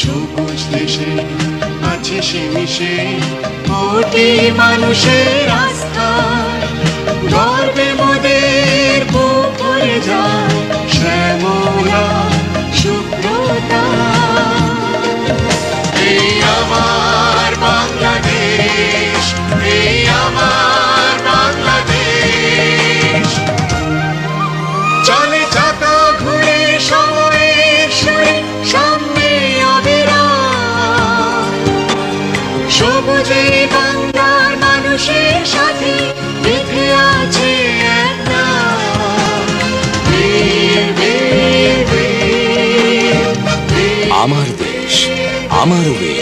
সবুজ দেশে আছে সে মিশে। কোটি মানুষের আস্থা গর্বে মোদের বুক যায়। শ্যামলা শুক্রতা সবুজে বাংলার মানুষের সাথে বেঁধে আছে। আমার দেশ আমার ওয়ে